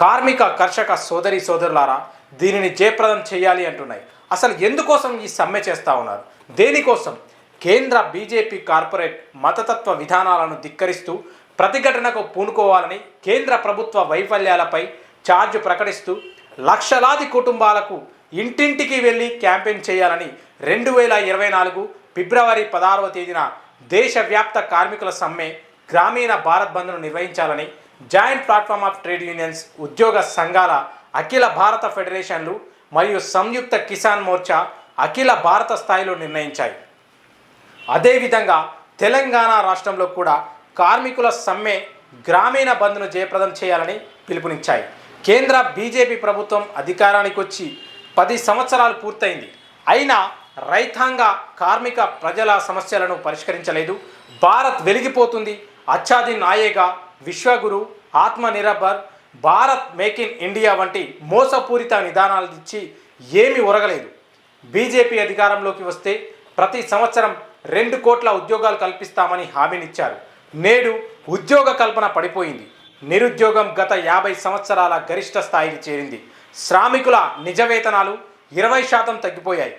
కార్మిక కర్షక సోదరి సోదరులారా దీనిని జయప్రదం చేయాలి అంటున్నాయి. అసలు ఎందుకోసం ఈ సమ్మె చేస్తా ఉన్నారు? దేనికోసం? కేంద్ర బీజేపీ కార్పొరేట్ మతతత్వ విధానాలను ధిక్కరిస్తూ ప్రతిఘటనకు పూనుకోవాలని కేంద్ర ప్రభుత్వ వైఫల్యాలపై ఛార్జ్ ప్రకటిస్తూ లక్షలాది కుటుంబాలకు ఇంటింటికి వెళ్ళి క్యాంపెయిన్ చేయాలని రెండు వేల ఇరవై నాలుగు ఫిబ్రవరి పదహారవ తేదీన దేశవ్యాప్త కార్మికుల సమ్మె గ్రామీణ భారత్ బంద్ను నిర్వహించాలని joint platform of trade unions ఉద్యోగ సంఘాల అఖిల భారత ఫెడరేషన్లు మరియు సంయుక్త కిసాన్ మోర్చా అఖిల భారత స్థాయిలో నిర్ణయించాయి. అదేవిధంగా తెలంగాణ రాష్ట్రంలో కూడా కార్మికుల సమ్మె గ్రామీణ బంద్ను జయప్రదం చేయాలని పిలుపునిచ్చాయి. కేంద్ర బీజేపీ ప్రభుత్వం అధికారానికి వచ్చి పది సంవత్సరాలు పూర్తయింది. అయినా రైతాంగ కార్మిక ప్రజల సమస్యలను పరిష్కరించలేదు. భారత్ వెలిగిపోతుంది. అచ్చాదిన్ నాయేగా Vishwaguru Atmanirbhar Bharat make in India వంటి మోసపూరిత నిదానాలు ఇచ్చి ఏమీ ఒరగలేదు. బీజేపీ అధికారంలోకి వస్తే ప్రతి సంవత్సరం రెండు కోట్ల ఉద్యోగాలు కల్పిస్తామని హామీనిచ్చారు. నేడు ఉద్యోగ కల్పన పడిపోయింది. నిరుద్యోగం గత యాభై సంవత్సరాల గరిష్ట స్థాయికి చేరింది. శ్రామికుల నిజ వేతనాలు ఇరవై శాతం తగ్గిపోయాయి.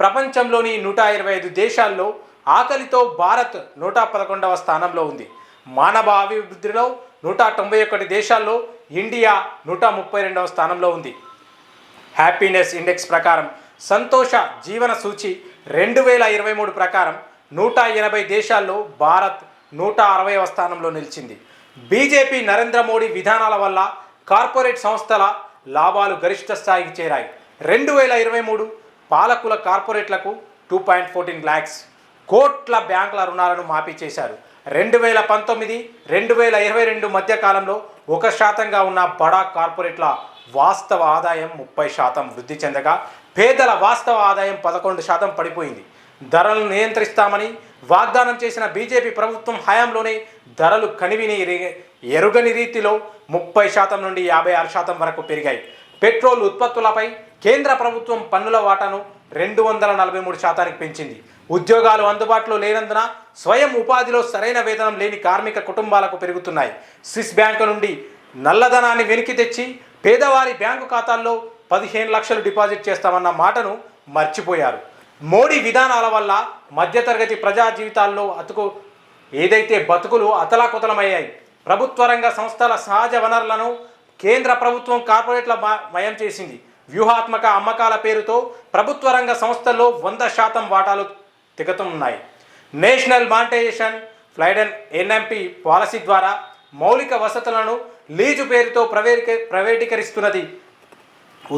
ప్రపంచంలోని నూట ఇరవై ఐదు దేశాల్లో ఆకలితో భారత్ నూట పదకొండవ స్థానంలో ఉంది. మానవ అభివృద్ధిలో నూట తొంభై ఒకటి దేశాల్లో ఇండియా నూట ముప్పై రెండవ స్థానంలో ఉంది. హ్యాపీనెస్ ఇండెక్స్ ప్రకారం సంతోష జీవన సూచి రెండు వేల ఇరవై మూడు ప్రకారం నూట ఎనభై దేశాల్లో భారత్ నూట అరవైవ స్థానంలో నిలిచింది. బీజేపీ నరేంద్ర మోడీ విధానాల వల్ల కార్పొరేట్ సంస్థల లాభాలు గరిష్ట స్థాయికి చేరాయి. రెండు వేల ఇరవై మూడు పాలకుల కార్పొరేట్లకు టూ పాయింట్ ఫోర్టీన్ ల్యాక్స్ కోట్ల బ్యాంకుల రుణాలను మాఫీ చేశారు. రెండు వేల పంతొమ్మిది రెండు వేల ఇరవై రెండు మధ్య కాలంలో ఒక శాతంగా ఉన్న బడా కార్పొరేట్ల వాస్తవ ఆదాయం ముప్పై శాతం వృద్ధి చెందగా పేదల వాస్తవ ఆదాయం పదకొండు శాతం పడిపోయింది. ధరలను నియంత్రిస్తామని వాగ్దానం చేసిన బీజేపీ ప్రభుత్వం హయాంలోనే ధరలు కనివిని ఎరుగని రీతిలో ముప్పై శాతం నుండి యాభై ఆరు శాతం వరకు పెరిగాయి. పెట్రోల్ ఉత్పత్తులపై కేంద్ర ప్రభుత్వం పన్నుల వాటాను రెండు వందల నలభై మూడు శాతానికి పెంచింది. ఉద్యోగాలు అందుబాటులో లేనందున స్వయం ఉపాధిలో సరైన వేతనం లేని కార్మిక కుటుంబాలకు పెరుగుతున్నాయి. స్విస్ బ్యాంకు నుండి నల్లధనాన్ని వెనక్కి తెచ్చి పేదవారి బ్యాంకు ఖాతాల్లో పదిహేను లక్షలు డిపాజిట్ చేస్తామన్న మాటను మర్చిపోయారు. మోడీ విధానాల వల్ల మధ్యతరగతి ప్రజా జీవితాల్లో అతుకు ఏదైతే బతుకులు అతలాకుతలమయ్యాయి ప్రభుత్వ రంగ సంస్థల సహజ వనరులను కేంద్ర ప్రభుత్వం కార్పొరేట్ల మ- మయం చేసింది. వ్యూహాత్మక అమ్మకాల పేరుతో ప్రభుత్వ రంగ సంస్థల్లో వంద శాతం వాటాలు తిగతున్నాయి నేషనల్ మానిటైజేషన్ ఫ్లైడన్ ఎన్ఎంపి పాలసీ ద్వారా మౌలిక వసతులను లీజు పేరుతో ప్రవేరిక ప్రైవేటీకరిస్తున్నది.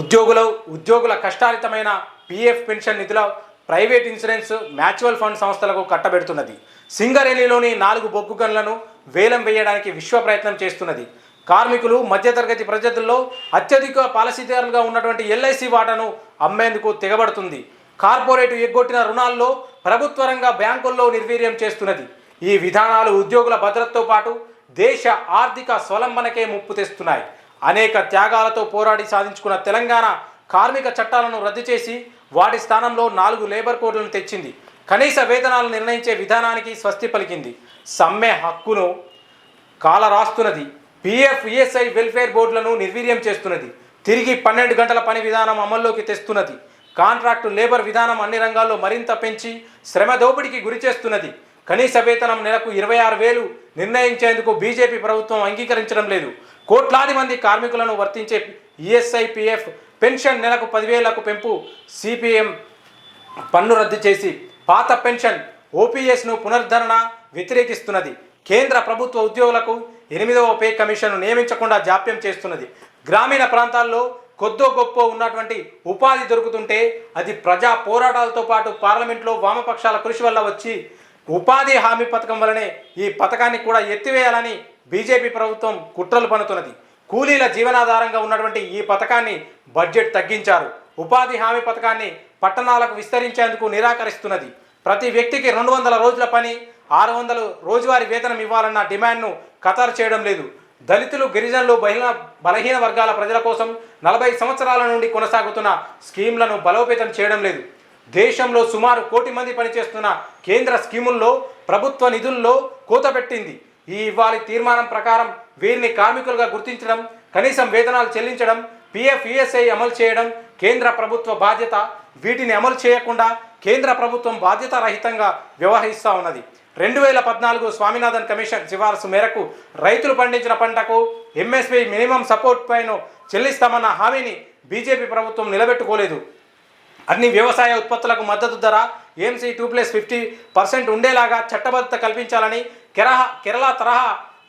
ఉద్యోగుల ఉద్యోగుల కష్టారితమైన పిఎఫ్ పెన్షన్ నిధుల ప్రైవేట్ ఇన్సూరెన్స్ మ్యాచువల్ ఫండ్ సంస్థలకు కట్టబెడుతున్నది. సింగరేణిలోని నాలుగు బొగ్గు గన్లను వేలం వేయడానికి విశ్వ ప్రయత్నం చేస్తున్నది. కార్మికులు మధ్యతరగతి ప్రజల్లో అత్యధిక పాలసీదారులుగా ఉన్నటువంటి ఎల్ఐసి వాటాను అమ్మేందుకు తెగబడుతుంది. కార్పొరేట్ ఎగ్గొట్టిన రుణాల్లో ప్రభుత్వ రంగ బ్యాంకుల్లో నిర్వీర్యం చేస్తున్నది. ఈ విధానాలు ఉద్యోగుల భద్రతతో పాటు దేశ ఆర్థిక స్వలంబనకే ముప్పు తెస్తున్నాయి. అనేక త్యాగాలతో పోరాడి సాధించుకున్న తెలంగాణ కార్మిక చట్టాలను రద్దు చేసి వాటి స్థానంలో నాలుగు లేబర్ కోడ్లను తెచ్చింది. కనీస వేతనాలు నిర్ణయించే విధానానికి స్వస్తి పలికింది. సమ్మె హక్కును కాల రాస్తున్నది పిఎఫ్ ఈఎస్ఐ వెల్ఫేర్ బోర్డులను నిర్వీర్యం చేస్తున్నది. తిరిగి పన్నెండు గంటల పని విధానం అమల్లోకి తెస్తున్నది. కాంట్రాక్టు లేబర్ విధానం అన్ని రంగాల్లో మరింత పెంచి శ్రమ దోపిడీకి గురి చేస్తున్నది. కనీస వేతనం నెలకు ఇరవై ఆరు వేలు నిర్ణయించేందుకు బీజేపీ ప్రభుత్వం అంగీకరించడం లేదు. కోట్లాది మంది కార్మికులను వర్తించే ఈఎస్ఐ పిఎఫ్ పెన్షన్ నెలకు పదివేలకు పెంపు సిపిఎం పన్ను రద్దు చేసి పాత పెన్షన్ ఓపీఎస్ను పునరుద్ధరణ వ్యతిరేకిస్తున్నది. కేంద్ర ప్రభుత్వ ఉద్యోగులకు ఎనిమిదవ పే కమిషన్ను నియమించకుండా జాప్యం చేస్తున్నది. గ్రామీణ ప్రాంతాల్లో కొద్దో గొప్ప ఉన్నటువంటి ఉపాధి దొరుకుతుంటే అది ప్రజా పోరాటాలతో పాటు పార్లమెంట్లో వామపక్షాల కృషి వల్ల వచ్చి ఉపాధి హామీ పథకం వలనే ఈ పథకాన్ని కూడా ఎత్తివేయాలని బీజేపీ ప్రభుత్వం కుట్రలు పనుతున్నది కూలీల జీవనాధారంగా ఉన్నటువంటి ఈ పథకాన్ని బడ్జెట్ తగ్గించారు. ఉపాధి హామీ పథకాన్ని పట్టణాలకు విస్తరించేందుకు నిరాకరిస్తున్నది. ప్రతి వ్యక్తికి రెండు వందల రోజుల పని ఆరు వందలు రోజువారీ వేతనం ఇవ్వాలన్న డిమాండ్ను ఖతారు చేయడం లేదు. దళితులు గిరిజనులు బహిళ బలహీన వర్గాల ప్రజల కోసం నలభై సంవత్సరాల నుండి కొనసాగుతున్న స్కీమ్లను బలోపేతం చేయడం లేదు. దేశంలో సుమారు కోటి మంది పనిచేస్తున్న కేంద్ర స్కీముల్లో ప్రభుత్వ నిధుల్లో కోత పెట్టింది. ఈ ఇవ్వాలి తీర్మానం ప్రకారం వీరిని కార్మికులుగా గుర్తించడం కనీసం వేతనాలు చెల్లించడం పిఎఫ్ ఈఎస్ఐ అమలు చేయడం కేంద్ర ప్రభుత్వ బాధ్యత. వీటిని అమలు చేయకుండా కేంద్ర ప్రభుత్వం బాధ్యత రహితంగా వ్యవహరిస్తూ ఉన్నది. రెండు వేల పద్నాలుగు స్వామినాథన్ కమిషన్ సిఫార్సు మేరకు రైతులు పండించిన పంటకు ఎంఎస్పి మినిమం సపోర్ట్ పైన చెల్లిస్తామన్న హామీని బీజేపీ ప్రభుత్వం నిలబెట్టుకోలేదు. అన్ని వ్యవసాయ ఉత్పత్తులకు మద్దతు ధర AMC two plus fifty percent ఉండేలాగా చట్టబద్ధత కల్పించాలని కెరహ కేరళ తరహా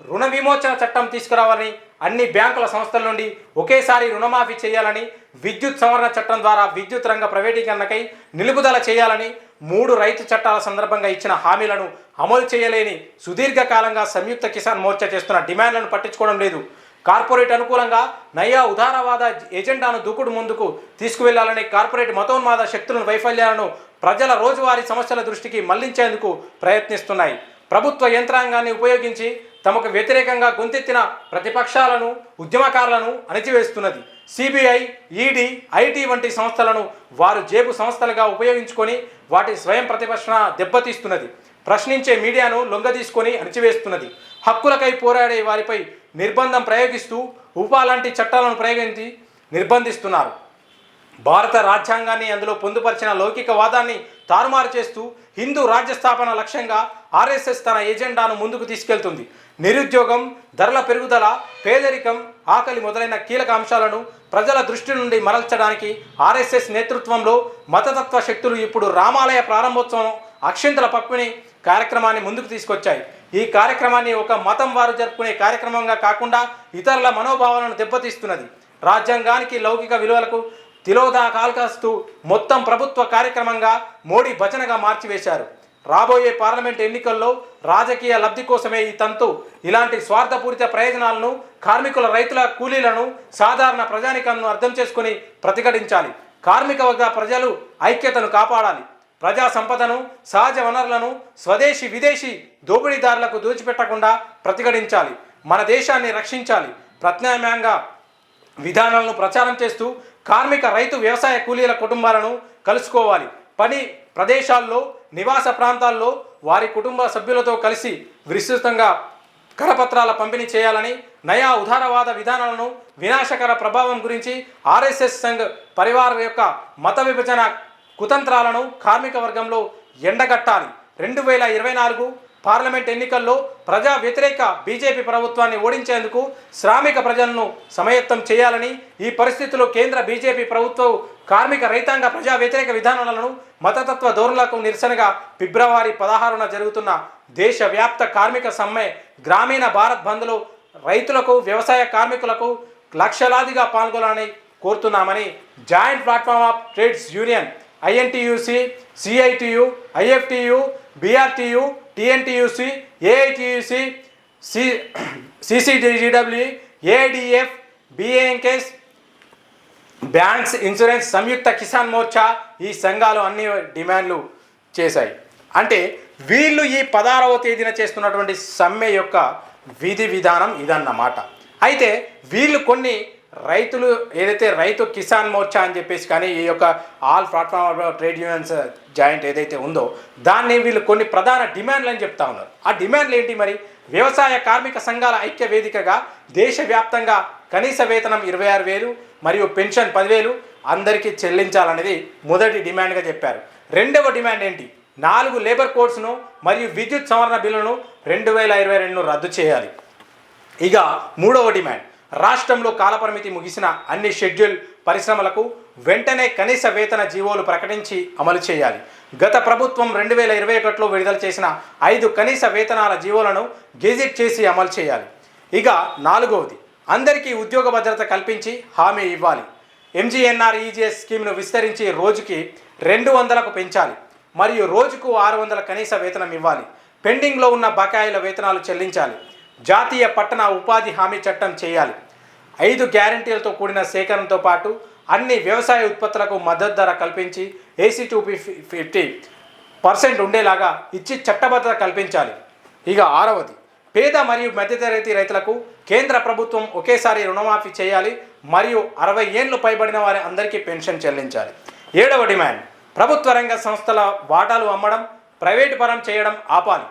రుణ విమోచన చట్టం తీసుకురావాలని అన్ని బ్యాంకుల సంస్థల నుండి ఒకేసారి రుణమాఫీ చేయాలని విద్యుత్ సవరణ చట్టం ద్వారా విద్యుత్ రంగ ప్రైవేటీకరణకై నిలుపుదల చేయాలని మూడు రైతు చట్టాల సందర్భంగా ఇచ్చిన హామీలను అమలు చేయలేని సుదీర్ఘకాలంగా సంయుక్త కిసాన్ మోర్చా చేస్తున్న డిమాండ్లను పట్టించుకోవడం లేదు. కార్పొరేట్ అనుకూలంగా నయా ఉదారవాద ఎజెండాను దూకుడు ముందుకు తీసుకువెళ్ళాలని కార్పొరేట్ మతోన్మాద శక్తులను వైఫల్యాలను ప్రజల రోజువారీ సమస్యల దృష్టికి మళ్ళించేందుకు ప్రయత్నిస్తున్నాయి. ప్రభుత్వ యంత్రాంగాన్ని ఉపయోగించి తమకు వ్యతిరేకంగా గొంతెత్తిన ప్రతిపక్షాలను ఉద్యమకారులను అణిచివేస్తున్నది. సిబిఐ ఈడీ ఐటీ వంటి సంస్థలను వారు జేబు సంస్థలుగా ఉపయోగించుకొని వాటి స్వయం ప్రతిపక్షణ దెబ్బతీస్తున్నది. ప్రశ్నించే మీడియాను లొంగదీసుకొని అణిచివేస్తున్నది. హక్కులకై పోరాడే వారిపై నిర్బంధం ప్రయోగిస్తూ ఉపా లాంటి చట్టాలను ప్రయోగించి నిర్బంధిస్తున్నారు. భారత రాజ్యాంగాన్ని అందులో పొందుపరిచిన లౌకికవాదాన్ని తారుమారు చేస్తూ హిందూ రాజ్య స్థాపన లక్ష్యంగా ఆర్ఎస్ఎస్ తన ఎజెండాను ముందుకు తీసుకెళ్తుంది. నిరుద్యోగం ధరల పెరుగుదల పేదరికం ఆకలి మొదలైన కీలక అంశాలను ప్రజల దృష్టి నుండి మరల్చడానికి ఆర్ఎస్ఎస్ నేతృత్వంలో మతతత్వ శక్తులు ఇప్పుడు రామాలయ ప్రారంభోత్సవం అక్షింతల పక్కుని కార్యక్రమాన్ని ముందుకు తీసుకొచ్చాయి. ఈ కార్యక్రమాన్ని ఒక మతం వారు జరుపుకునే కార్యక్రమంగా కాకుండా ఇతరుల మనోభావాలను దెబ్బతీస్తున్నది. రాజ్యాంగానికి లౌకిక విలువలకు తిలోదా కాల్కాస్తూ మొత్తం ప్రభుత్వ కార్యక్రమంగా మోడీ భజనగా మార్చివేశారు. రాబోయే పార్లమెంట్ ఎన్నికల్లో రాజకీయ లబ్ధి కోసమే ఈ తంతు. ఇలాంటి స్వార్థపూరిత ప్రయోజనాలను కార్మికుల రైతుల కూలీలను సాధారణ ప్రజానికాలను అర్థం చేసుకుని ప్రతిఘటించాలి. కార్మిక వర్గ ప్రజలు ఐక్యతను కాపాడాలి. ప్రజా సంపదను సహజ వనరులను స్వదేశీ విదేశీ దోపిడీదారులకు దోచిపెట్టకుండా ప్రతిఘటించాలి. మన దేశాన్ని రక్షించాలి. ప్రత్యామ్నాయంగా విధానాలను ప్రచారం చేస్తూ కార్మిక రైతు వ్యవసాయ కూలీల కుటుంబాలను కలుసుకోవాలి. పని ప్రదేశాల్లో నివాస ప్రాంతాల్లో వారి కుటుంబ సభ్యులతో కలిసి విస్తృతంగా కరపత్రాల పంపిణీ చేయాలని నయా ఉదారవాద విధానాలను వినాశకర ప్రభావం గురించి ఆర్ఎస్ఎస్ సంఘ్ పరివార యొక్క మత విభజన కుతంత్రాలను కార్మిక వర్గంలో ఎండగట్టాలి. రెండు వేల ఇరవై నాలుగు పార్లమెంట్ ఎన్నికల్లో ప్రజా వ్యతిరేక బీజేపీ ప్రభుత్వాన్ని ఓడించేందుకు శ్రామిక ప్రజలను సమయత్తం చేయాలని ఈ పరిస్థితిలో కేంద్ర బీజేపీ ప్రభుత్వం కార్మిక రైతాంగ ప్రజా వ్యతిరేక విధానాలను మతతత్వ ధోరణులకు నిరసనగా ఫిబ్రవరి పదహారున జరుగుతున్న దేశవ్యాప్త కార్మిక సమ్మె గ్రామీణ భారత్ బంద్లో రైతులకు వ్యవసాయ కార్మికులకు లక్షలాదిగా పాల్గొనాలని కోరుతున్నామని joint platform of trades union INTUC CITU IFTU BRTU TNTUC AITUC C CCDW ADF BAMKS banks insurance Samyukt Kisan Morcha ఈ సంఘాలు అన్ని డిమాండ్లు చేశాయి. అంటే వీళ్ళు ఈ పదహారవ తేదీన చేస్తున్నటువంటి సమ్మె యొక్క విధి విధానం ఇదన్నమాట. అయితే వీళ్ళు కొన్ని రైతులు ఏదైతే రైతు కిసాన్ మోర్చా అని చెప్పేసి కానీ ఈ యొక్క all platform trade unions joint ఏదైతే ఉందో దాన్ని వీళ్ళు కొన్ని ప్రధాన డిమాండ్లు అని చెప్తా ఉన్నారు. ఆ డిమాండ్లు ఏంటి మరి? వ్యవసాయ కార్మిక సంఘాల ఐక్య వేదికగా దేశవ్యాప్తంగా కనీస వేతనం ఇరవై ఆరు వేలు మరియు పెన్షన్ పదివేలు అందరికీ చెల్లించాలనేది మొదటి డిమాండ్గా చెప్పారు. రెండవ డిమాండ్ ఏంటి? నాలుగు లేబర్ కోడ్స్ను మరియు విద్యుత్ సవరణ బిల్లును రెండు వేల ఇరవై రెండును రద్దు చేయాలి. ఇక మూడవ డిమాండ్. రాష్ట్రంలో కాలపరిమితి ముగిసిన అన్ని షెడ్యూల్ పరిశ్రమలకు వెంటనే కనీస వేతన జీవోలు ప్రకటించి అమలు చేయాలి. గత ప్రభుత్వం రెండు వేల ఇరవై ఒకటిలో విడుదల చేసిన ఐదు కనీస వేతనాల జీవోలను గెజిట్ చేసి అమలు చేయాలి. ఇక నాలుగవది అందరికీ ఉద్యోగ భద్రత కల్పించి హామీ ఇవ్వాలి. ఎంజీఎన్ఆర్ ఈజీఎస్ స్కీమ్ను విస్తరించి రోజుకి రెండు వందలకు పెంచాలి. మరియు రోజుకు ఆరు వందల కనీస వేతనం ఇవ్వాలి. పెండింగ్లో ఉన్న బకాయిల వేతనాలు చెల్లించాలి. జాతీయ పట్టణ ఉపాధి హామీ చట్టం చేయాలి. ఐదు గ్యారంటీలతో కూడిన సేకరణతో పాటు అన్ని వ్యవసాయ ఉత్పత్తులకు మద్దతు ధర కల్పించి ఏసీ టూ ఫిఫ్టీ పర్సెంట్ ఉండేలాగా ఇచ్చి చట్టబద్ధత కల్పించాలి. ఇక ఆరవది పేద మరియు మధ్యతరగతి రైతులకు కేంద్ర ప్రభుత్వం ఒకేసారి రుణమాఫీ చేయాలి మరియు అరవై ఏళ్ళు పైబడిన వారి అందరికీ పెన్షన్ చెల్లించాలి. ఏడవ డిమాండ్ ప్రభుత్వ రంగ సంస్థల వాటాలు అమ్మడం ప్రైవేటు పరం చేయడం ఆపాలి.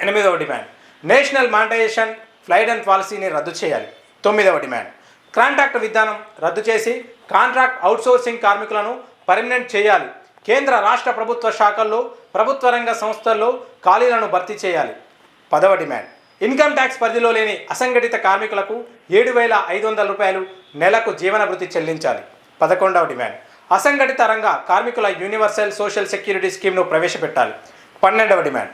ఎనిమిదవ demand national monetisation flight and పాలసీని రద్దు చేయాలి. తొమ్మిదవ డిమాండ్. కాంట్రాక్ట్ విధానం రద్దు చేసి కాంట్రాక్ట్ అవుట్సోర్సింగ్ కార్మికులను పర్మనెంట్ చేయాలి. కేంద్ర రాష్ట్ర ప్రభుత్వ శాఖల్లో ప్రభుత్వ రంగ సంస్థల్లో ఖాళీలను భర్తీ చేయాలి. పదవ డిమాండ్. ఇన్కమ్ ట్యాక్స్ పరిధిలో లేని అసంఘటిత కార్మికులకు ఏడు వేల ఐదు వందల రూపాయలు నెలకు జీవనభృతి చెల్లించాలి. పదకొండవ డిమాండ్. అసంఘటిత రంగ కార్మికుల యూనివర్సల్ సోషల్ సెక్యూరిటీ స్కీమ్ను ప్రవేశపెట్టాలి. పన్నెండవ డిమాండ్.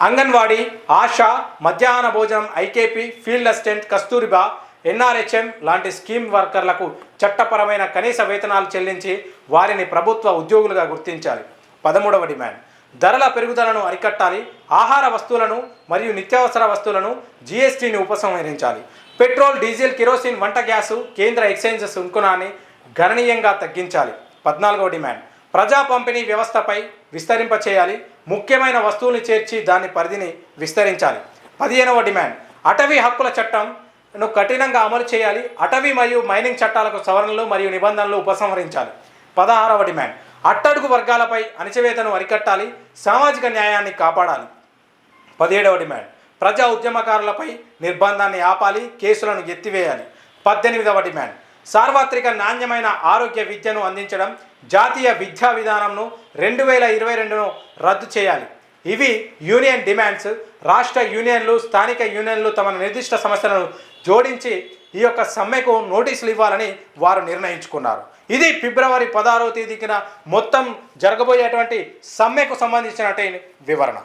అంగన్వాడీ ఆశా మధ్యాహ్న భోజనం IKP field assistant Kasturba NRHM లాంటి స్కీమ్ వర్కర్లకు చట్టపరమైన కనీస వేతనాలు చెల్లించి వారిని ప్రభుత్వ ఉద్యోగులుగా గుర్తించాలి. పదమూడవ డిమాండ్. ధరల పెరుగుదలను అరికట్టాలి. ఆహార వస్తువులను మరియు నిత్యావసర వస్తువులను జీఎస్టీని ఉపసంహరించాలి. పెట్రోల్ డీజిల్ కిరోసిన్ వంట గ్యాసు కేంద్ర ఎక్స్చేంజ్ సుంకునాన్ని గణనీయంగా తగ్గించాలి. పద్నాలుగవ డిమాండ్. ప్రజా పంపిణీ వ్యవస్థపై విస్తరింపచేయాలి. ముఖ్యమైన వస్తువుల్ని చేర్చి దాని పరిధిని విస్తరించాలి. పదిహేనవ డిమాండ్. అటవీ హక్కుల చట్టంను కఠినంగా అమలు చేయాలి. అటవీ మరియు మైనింగ్ చట్టాలకు సవరణలు మరియు నిబంధనలు ఉపసంహరించాలి. పదహారవ డిమాండ్. అట్టడుగు వర్గాలపై అణచివేతను అరికట్టాలి. సామాజిక న్యాయాన్ని కాపాడాలి. పదిహేడవ డిమాండ్. ప్రజా ఉద్యమకారులపై నిర్బంధాన్ని ఆపాలి. కేసులను ఎత్తివేయాలి. పద్దెనిమిదవ డిమాండ్. సార్వత్రిక నాణ్యమైన ఆరోగ్య విద్యను అందించడం జాతీయ విద్యా విధానంను రెండు వేల ఇరవై రెండును రద్దు చేయాలి. ఇవి యూనియన్ డిమాండ్స్. రాష్ట్ర యూనియన్లు స్థానిక యూనియన్లు తమ నిర్దిష్ట సమస్యలను జోడించి ఈ యొక్క సమ్మెకు నోటీసులు ఇవ్వాలని వారు నిర్ణయించుకున్నారు. ఇది ఫిబ్రవరి పదహారవ తేదీకిన మొత్తం జరగబోయేటువంటి సమ్మెకు సంబంధించినటువంటి వివరణ.